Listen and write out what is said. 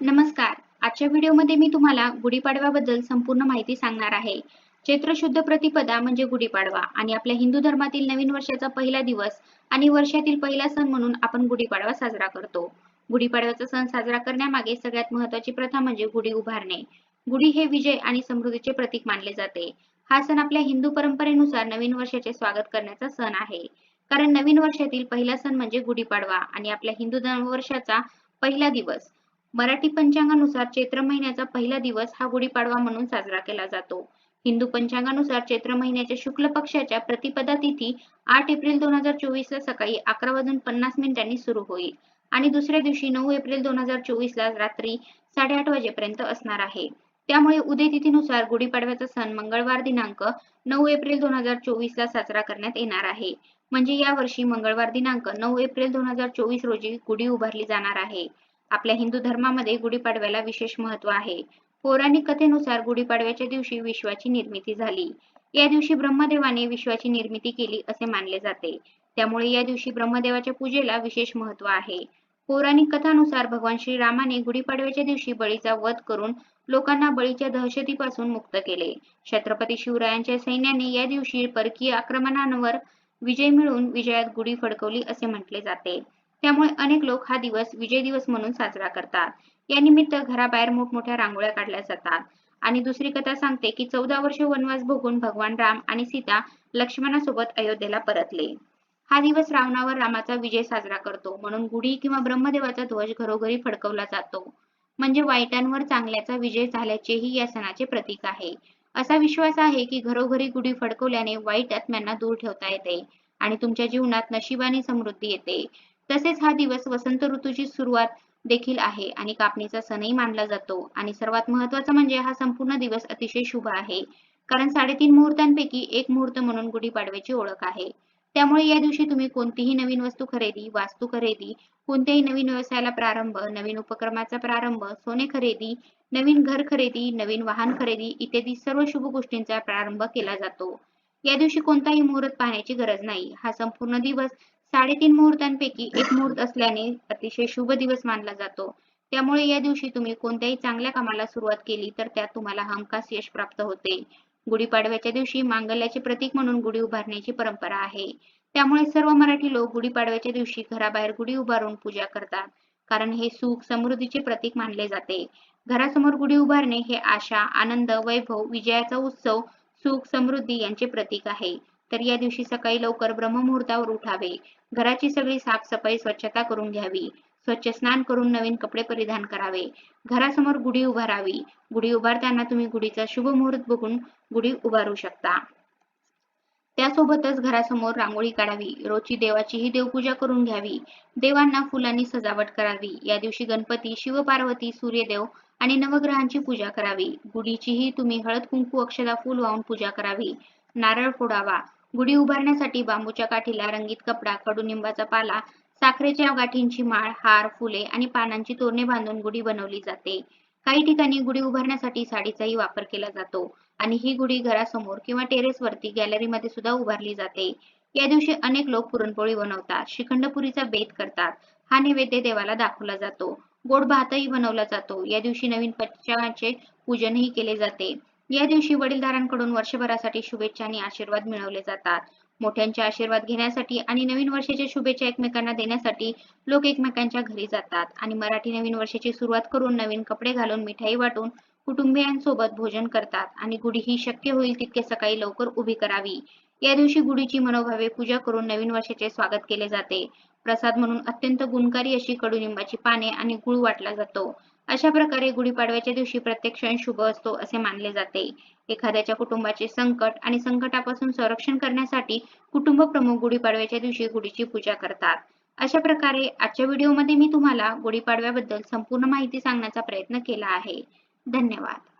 नमस्कार. आजच्या व्हिडिओमध्ये मी तुम्हाला गुढीपाडव्याबद्दल संपूर्ण माहिती सांगणार आहे. चैत्र शुद्ध प्रतिपदा म्हणजे गुढीपाडवा आणि आपल्या हिंदू धर्मातील नवीन वर्षाचा पहिला दिवस आणि वर्षातील पहिला सण म्हणून आपण गुढीपाडवा साजरा करतो. गुढीपाडव्याचा सण साजरा करण्यामागे सगळ्यात महत्वाची प्रथा म्हणजे गुढी उभारणे. गुढी हे विजय आणि समृद्धीचे प्रतीक मानले जाते. हा सण आपल्या हिंदू परंपरेनुसार नवीन वर्षाचे स्वागत करण्याचा सण आहे. कारण नवीन वर्षातील पहिला सण म्हणजे गुढीपाडवा आणि आपल्या हिंदू वर्षाचा पहिला दिवस. मराठी पंचांगानुसार चैत्र महिन्याचा पहिला दिवस हा गुढीपाडवा म्हणून साजरा केला जातो. हिंदू पंचांगानुसार चैत्र महिन्याच्या शुक्ल पक्षाच्या प्रतिपदा तिथी आठ एप्रिल दोन हजार चोवीस ला सकाळी अकरा वाजून पन्नास मिनिटांनी सुरू होईल. आणि दुसऱ्या दिवशी नऊ एप्रिल दोन हजार चोवीस ला रात्री साडेआठ वाजेपर्यंत असणार आहे. त्यामुळे उदय तिथीनुसार गुढीपाडव्याचा सण मंगळवार दिनांक नऊ एप्रिल दोन हजार चोवीस ला साजरा करण्यात येणार आहे. म्हणजे या वर्षी मंगळवार दिनांक नऊ एप्रिल दोन हजार चोवीस रोजी गुढी उभारली जाणार आहे. आपल्या हिंदू धर्मामध्ये गुढीपाडव्याला विशेष महत्त्व आहे. पौराणिक कथेनुसार गुढीपाडव्याच्या दिवशी विश्वाची निर्मिती झाली. या दिवशी ब्रह्मदेवाने विश्वाची निर्मिती केली असे मानले जाते. त्यामुळे या दिवशी ब्रह्मदेवाच्या पूजेला विशेष महत्त्व आहे. पौराणिक कथानुसार भगवान श्रीरामाने गुढीपाडव्याच्या दिवशी बळीचा वध करून लोकांना बळीच्या दहशतीपासून मुक्त केले. छत्रपती शिवरायांच्या सैन्याने या दिवशी परकीय आक्रमणांवर विजय मिळवून विजयात गुढी फडकवली असे म्हटले जाते. त्यामुळे अनेक लोक हा दिवस विजय दिवस म्हणून साजरा करतात. या निमित्त घराबाहेर मोठमोठ्या रांगोळ्या काढल्या जातात. आणि दुसरी कथा सांगते की चौदा वर्ष वनवास भोगून भगवान राम आणि सीता लक्ष्मणासोबत अयोध्येला परतले. हा दिवस रावणावर रामाचा विजय साजरा करतो म्हणून गुढी किंवा ब्रह्मदेवाचा ध्वज घरोघरी फडकवला जातो. म्हणजे वाईटांवर चांगल्याचा विजय झाल्याचेही या सणाचे प्रतीक आहे. असा विश्वास आहे की घरोघरी गुढी फडकवल्याने वाईट आत्म्यांना दूर ठेवता येते आणि तुमच्या जीवनात नशिबाने समृद्धी येते. तसेच हा दिवस वसंत ऋतूची सुरुवात देखील आहे आणि कापणीचा सणही मानला जातो. आणि सर्वात महत्त्वाचा म्हणजे हा संपूर्ण दिवस अतिशय शुभ आहे. कारण साडेतीन मुहूर्तांपैकी एक मुहूर्त म्हणून गुढीपाडव्याची ओळख आहे. त्यामुळे या दिवशी तुम्ही कोणतीही नवीन वस्तू खरेदी वास्तू खरेदी कोणत्याही नवीन व्यवसायाला प्रारंभ नवीन उपक्रमाचा प्रारंभ सोने खरेदी नवीन घर खरेदी नवीन वाहन खरेदी इत्यादी सर्व शुभ गोष्टींचा प्रारंभ केला जातो. या दिवशी कोणताही मुहूर्त पाहण्याची गरज नाही. हा संपूर्ण दिवस साडेतीन मुहूर्तांपैकी एक मुहूर्त असल्याने अतिशय शुभ दिवस मानला जातो. त्यामुळे या दिवशी तुम्ही कोणत्याही चांगल्या कामाला सुरुवात केली तर त्यात तुम्हाला हमखास यश प्राप्त होते. गुढीपाडव्याच्या दिवशी मांगल्याचे प्रतीक म्हणून गुढी उभारण्याची परंपरा आहे. त्यामुळे सर्व मराठी लोक गुढीपाडव्याच्या दिवशी घराबाहेर गुढी उभारून पूजा करतात. कारण हे सुख समृद्धीचे प्रतीक मानले जाते. घरासमोर गुढी उभारणे हे आशा आनंद वैभव विजयाचा उत्सव सुख समृद्धी यांचे प्रतीक आहे. तर या दिवशी सकाळी लवकर ब्रह्ममुहूर्तावर उठावे. घराची सगळी साफसफाई स्वच्छता करून घ्यावी. स्वच्छ स्नान करून नवीन कपडे परिधान करावे. घरासमोर गुढी उभारावी. गुढी उभारताना तुम्ही गुढीचा शुभ मुहूर्त बघून गुढी उभारू शकता. त्यासोबतच घरासमोर रांगोळी काढावी. रोजची देवाचीही देवपूजा करून घ्यावी. देवांना फुलांनी सजावट करावी. या दिवशी गणपती शिवपार्वती सूर्यदेव आणि नवग्रहांची पूजा करावी. गुढीचीही तुम्ही हळद कुंकू अक्षदा फुल वाहून पूजा करावी. नारळ फोडावा. गुढी उभारण्यासाठी बांबूच्या काठीला रंगीत कपडा कडुनिंबाचा पाला साखरेच्या गाठींची माळ हार फुले आणि पानांची तोरणे बांधून गुढी बनवली जाते. काही ठिकाणी गुढी उभारण्यासाठी साडीचाही वापर केला जातो आणि ही गुढी घरासमोर किंवा टेरेसवरती गॅलरीमध्ये सुद्धा उभारली जाते. या दिवशी अनेक लोक पुरणपोळी बनवतात श्रीखंडपुरीचा बेत करतात हा नैवेद्य देवाला दाखवला जातो. गोड भातही बनवला जातो. या दिवशी नवीन पंचांगाचे पूजनही केले जाते. या दिवशी वडीलधारांकडून वर्षभरासाठी शुभेच्छा आणि आशीर्वाद मिळवले जातात. मोठ्यांचे आशीर्वाद घेण्यासाठी आणि नवीन वर्षाच्या शुभेच्छा एकमेकांना देण्यासाठी लोक एकमेकांच्या घरी जातात. आणि मराठी नवीन वर्षाची सुरुवात करून नवीन कपडे घालून मिठाई वाटून कुटुंबियांसोबत भोजन करतात आणि गुढी ही शक्य होईल तितके सकाळी लवकर उभी करावी. या दिवशी गुढीची मनोभावे पूजा करून नवीन वर्षाचे स्वागत केले जाते. प्रसाद म्हणून अत्यंत गुणकारी अशी कडुनिंबाची पाने आणि गुळ वाटला जातो. अशा प्रकारे गुढीपाडव्याच्या दिवशी प्रत्येक क्षण शुभ असतो असे मानले जाते. एखाद्याच्या कुटुंबाचे संकट आणि संकटापासून संरक्षण करण्यासाठी कुटुंब प्रमुख गुढीपाडव्याच्या दिवशी गुढीची पूजा करतात. अशा प्रकारे आजच्या व्हिडिओमध्ये मी तुम्हाला गुढीपाडव्याबद्दल संपूर्ण माहिती सांगण्याचा प्रयत्न केला आहे. धन्यवाद.